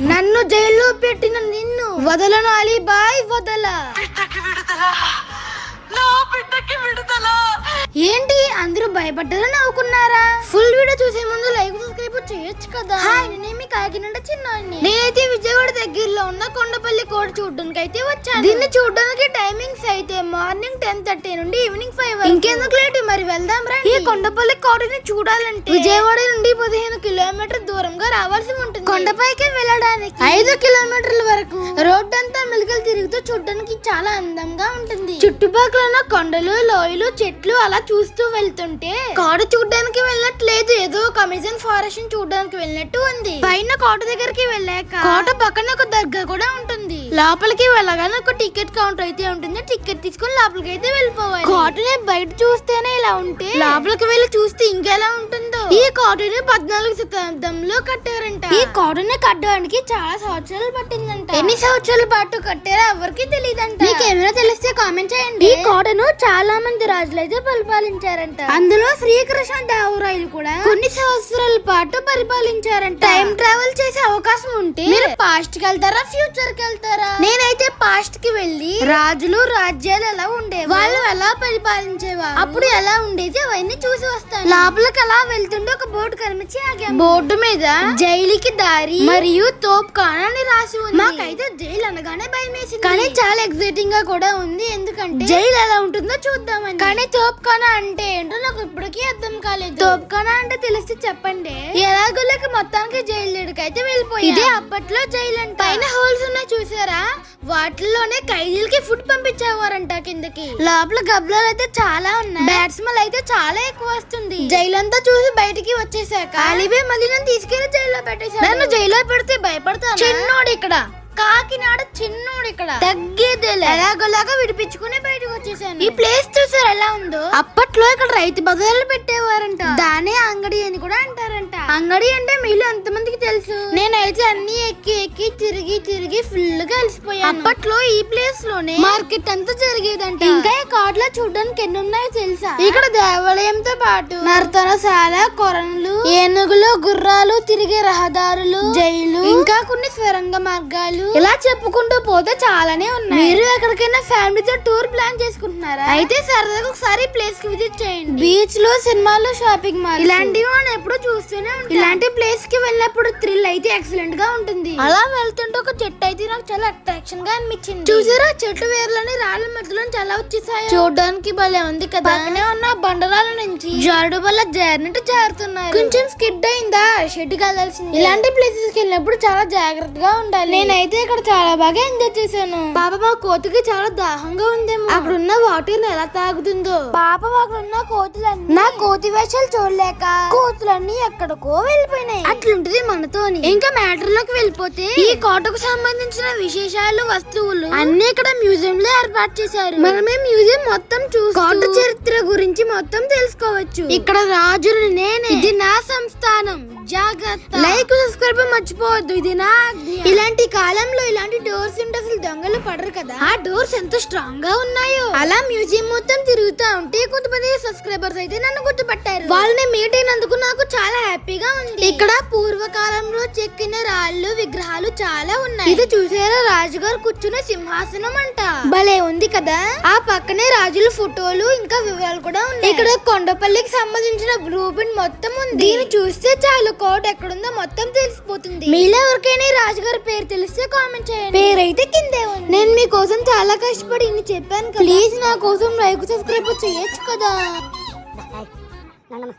నన్ను జైల్లో పెట్టిన నిన్ను. వదలను అలీబాయ్ వదల. ఏంటి అందరూ భయపడ్డారా నవ్వుకున్నారా? ఫుల్ వీడియో చూసే ముందు లైక్ సబ్స్క్రైబ్ చేయొచ్చు కదా. హాయ్ నేనేమి కాకినాడ చిన్నాన్ని. నేనైతే విజయవాడ దగ్గరలో ఉన్న కొండపల్లి కోట చూడడానికి అయితే వచ్చాను. దీన్ని చూడడానికి టైమింగ్స్ అయితే మార్నింగ్ టెన్ థర్టీ నుండి ఈవినింగ్ ఫైవ్ ఇంకెందుకు లేట్? మరి వెళ్దాం రండి. ఈ కొండపల్లి కోటని చూడాలంటే విజయవాడ నుండి పదిహేను కిలోమీటర్ దూరంగా రావాల్సి ఉంటుంది. కొండపైకి వెళ్ళడానికి ఐదు కిలోమీటర్ల వరకు రోడ్డు అంతా మెలికలు తిరుగుతూ చూడడానికి చాలా అందంగా ఉంటుంది. చుట్టుపక్కల ఉన్న కొండలు లోయలు చెట్లు అలా చూస్తూ వెళ్తుంటే కోట చూడడానికి వెళ్ళట్లేదు. ఏదో ఒక అమెజాన్ ఫారెస్ట్ చూడడానికి వెళ్ళినట్టు ఉంది. పైన కోట దగ్గరికి వెళ్ళాక కోట పక్కన ఒక దర్గా కూడా ఉంటుంది. లోపలికి వెళ్ళగానే ఒక టికెట్ కౌంటర్ అయితే ఉంటుంది. టికెట్ తీసుకొని లోపలికి అయితే వెళ్ళిపోవాలి. కోటని బయట చూస్తేనే ఇలా ఉంటే? లోపలికి వెళ్ళి చూస్తే ఇంకెలా ఉంటుందో? ఈ కోటని పద్నాలుగు శతాబ్దంలో కట్టారంట. ఈ కోటని కట్టడానికి చాలా సంవత్సరాలు పట్టిందంట. ఎన్ని సంవత్సరాల పాటు కట్టారో ఎవరికి తెలియదంట మీకేమైనా తెలిస్తే కామెంట్ చేయండి. ఈ కోటను చాలా మంది రాజులు అయితే పరిపాలించారంట. అందులో శ్రీకృష్ణ దేవరాయలు కూడా కొన్ని సంవత్సరాల పాటు పరిపాలించారంట. టైం ట్రావెల్ చేసే అవకాశం ఉంటే మీరు పాస్ట్కి వెళ్తారా ఫ్యూచర్కి వెళ్తారా? నేనైతే పాస్ట్కి వెళ్ళి రాజులు రాజ్యాలు ఎలా ఉండేవి? వాళ్ళు ఎలా పరిపాలించేవారు అప్పుడు ఎలా ఉండేది? అవన్నీ చూసి వస్తాను. లోపలికి అలా వెళ్తుంటే ఒక బోర్డు కనిపించి ఆగాం. బోర్డు మీద జైలుకి దారి మరియు తోప్ అని రాసి ఉంది. మాకైతే జైలు అనగానే భయం వేసింది. కానీ చాలా ఎక్సైటింగ్గా కూడా ఉంది. ఎందుకంటే జైలు ఎలా ఉంటుందో చూద్దామని. కానీ తోప్ ఖానా అంటే ఏంటో నాకు ఇప్పటికీ అర్థం కాలేదు. తోప్ ఖానా అంటే తెలిస్తే చెప్పండి. ఎలాగోలకి మొత్తానికి జైలు అయితే వెళ్ళిపోయి? ఇదే అప్పట్లో జైలు అంటే పైన హోల్స్ ఉన్నాయి చూసారా? వాటిల్లోనే ఖైదీలకి ఫుడ్ పంపించేవారంట కిందకి. లోపల గబ్లాలు అయితే చాలా ఉన్నాయి. బ్యాట్స్మెన్ అయితే చాలా ఎక్కువ వస్తుంది. జైలంతా చూసి బయటికి వచ్చేసాక అలీబే మళ్ళీ నన్ను తీసుకెళ్ళి జైల్లో పెట్టేశాడు నన్ను జైల్లో పెడితే భయపడతాను? చిన్నోడు ఇక్కడ కాకినాడ చిన్నోడు ఇక్కడ తగ్గేదేలే. ఎలాగోలాగా విడిపించుకుని బయటకు వచ్చేసాను. ఈ ప్లేస్ చూసారు ఎలా ఉందో? అప్పట్లో ఇక్కడ రైతు బజార్లు పెట్టేవారంట. దానే అంగడి అని కూడా అంటారంట. అంగడి అంటే మీలో ఎంతమందికి తెలుసు? నేనైతే అన్ని ఎక్కి ఎక్కి తిరిగి తిరిగి ఫుల్గా అలసిపోయాను. అప్పట్లో ఈ ప్లేస్లోనే మార్కెట్ అంతా జరిగేదంట. ఇంకా ఈ కార్డులో చూడడానికి ఎన్ని ఉన్నాయో తెలుసా? ఇక్కడ దేవాలయంతో పాటు నర్తనశాల కొరణులు ఏనుగులు గుర్రాలు తిరిగే రహదారులు జైలు ఇంకా కొన్ని స్వరంగ మార్గాలు. ఇలా చెప్పుకుంటూ పోతే చాలానే ఉన్నాయి. మీరు ఎక్కడికైనా ఫ్యామిలీతో టూర్ ప్లాన్ చేసుకుంటున్నారా? అయితే సరదాగా ఒకసారి ప్లేస్కి విజిట్ చేయండి. బీచ్లో సినిమాలు షాపింగ్ మాల్ ఇలాంటివి మనం ఎప్పుడు చూస్తూనే ఉంటాం. ఇలాంటి ప్లేస్కి వెళ్ళినప్పుడు థ్రిల్ అయితే ఎక్సలెంట్గా ఉంటుంది. అలా వెళ్తుంటే ఒక చెట్టు అయితే నాకు చాలా అట్రాక్షన్గా అనిపించింది. చూసారా? చెట్టు వేర్లని రాళ్ళ మధ్యలో చాలా వచ్చేసాయి. చూడడానికి భలే ఉంది కదా. పక్కనే ఉన్న బండరాల నుంచి జారుడు వల్ల జారినట్టు జారుతున్నారు. కొంచెం స్కిడ్ అయిందా? షెడ్ కదాల్సింది ఇలాంటి ప్లేసెస్కి వెళ్ళినప్పుడు చాలా జాగ్రత్తగా ఉండాలి. నేనైతే ఇక్కడ చాలా బాగా ఎంజాయ్ చేశాను. పాప మా కోతికి చాలా దాహంగా ఉందేమో. అక్కడ ఉన్న వాటర్ ఎలా తాగుతుందో? పాప అక్కడ ఉన్న కోతులన్నీ నా కోతి వేషాలు చూడలేక కోతులన్నీ ఎక్కడికో వెళ్ళిపోయినాయి. అట్లుంటది మనతోని. ఇంకా మ్యాటర్లోకి వెళ్ళిపోతే ఈ కోటకు సంబంధించిన విశేషాలు వస్తువులు అన్ని ఇక్కడ మ్యూజియం లో ఏర్పాటు చేశారు. మనమే మ్యూజియం మొత్తం చూసి కోట చరిత్ర గురించి మొత్తం తెలుసుకోవచ్చు. ఇక్కడ రాజులు నేనే. ఇది నా సంస్థానం. జాగ్రత్త. లైక్ సబ్స్క్రైబ్ మర్చిపోవద్దు. ఇది నా. ఇలాంటి కాలంలో ఇలాంటి డోర్స్ ఉంటే అసలు దొంగలు పడరు కదా. ఆ డోర్స్ ఎంత స్ట్రాంగ్గా ఉన్నాయో. అలా మ్యూజియం మొత్తం తిరుగుతా ఉంటే కొంతమంది సబ్స్క్రైబర్స్ అయితే నన్ను గుర్తుపట్టారు. వాళ్ళని మీట్ అయినందుకు నాకు చాలా హ్యాపీగా ఉంది. ఇక్కడ పూర్వకాలంలో చెక్కిన రాళ్ళు విగ్రహాలు చాలా ఉన్నాయి. ఇది చూసారా రాజుగారు కూర్చున్న సింహాసనం అంట. భలే ఉంది కదా. ఆ పక్కనే రాజుల ఫోటోలు ఇంకా వివరాలు కూడా ఉన్నాయి. ఇక్కడ కొండపల్లికి సంబంధించిన బ్లూ ప్రింట్ మొత్తం ఉంది. దీన్ని చూస్తే చాలు కోట ఎక్కడుందో మొత్తం తెలిసిపోతుంది. మీలో ఎవరికైనా రాజుగారి పేరు తెలిస్తే కామెంట్ చేయండి. పేరైతే కిందే ఉంది. నేను మీకోసం చాలా కష్టపడి ఇన్ని చెప్పాను ప్లీజ్ నా కోసం లైక్ సబ్స్క్రైబ్ చేయొచ్చు కదా. నన్ను